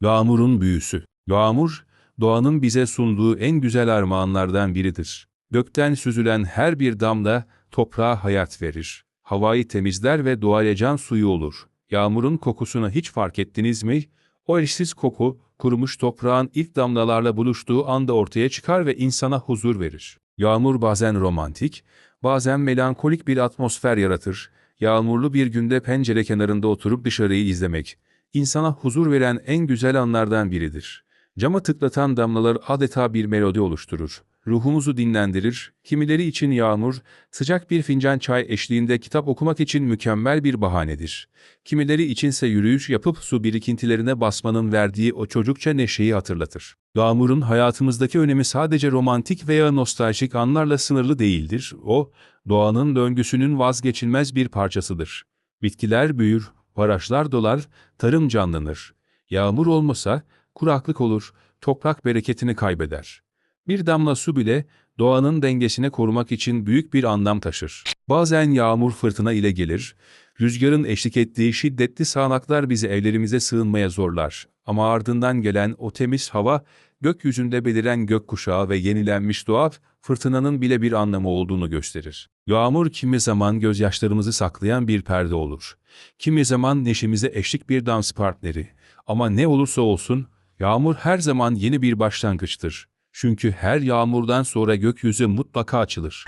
Yağmurun büyüsü. Yağmur, doğanın bize sunduğu en güzel armağanlardan biridir. Gökten süzülen her bir damla toprağa hayat verir. Havayı temizler ve doğaya can suyu olur. Yağmurun kokusunu hiç fark ettiniz mi? O eşsiz koku, kurumuş toprağın ilk damlalarla buluştuğu anda ortaya çıkar ve insana huzur verir. Yağmur bazen romantik, bazen melankolik bir atmosfer yaratır. Yağmurlu bir günde pencere kenarında oturup dışarıyı izlemek, insana huzur veren en güzel anlardan biridir. Cama tıklatan damlalar adeta bir melodi oluşturur. Ruhumuzu dinlendirir, kimileri için yağmur, sıcak bir fincan çay eşliğinde kitap okumak için mükemmel bir bahanedir. Kimileri içinse yürüyüş yapıp su birikintilerine basmanın verdiği o çocukça neşeyi hatırlatır. Yağmurun hayatımızdaki önemi sadece romantik veya nostaljik anlarla sınırlı değildir. O, doğanın döngüsünün vazgeçilmez bir parçasıdır. Bitkiler büyür, barajlar dolar, tarım canlanır. Yağmur olmasa kuraklık olur, toprak bereketini kaybeder. Bir damla su bile doğanın dengesini korumak için büyük bir anlam taşır. Bazen yağmur fırtına ile gelir, rüzgarın eşlik ettiği şiddetli sağanaklar bizi evlerimize sığınmaya zorlar. Ama ardından gelen o temiz hava, gökyüzünde beliren gökkuşağı ve yenilenmiş doğa, fırtınanın bile bir anlamı olduğunu gösterir. Yağmur kimi zaman gözyaşlarımızı saklayan bir perde olur. Kimi zaman neşemize eşlik bir dans partneri. Ama ne olursa olsun, yağmur her zaman yeni bir başlangıçtır. Çünkü her yağmurdan sonra gökyüzü mutlaka açılır.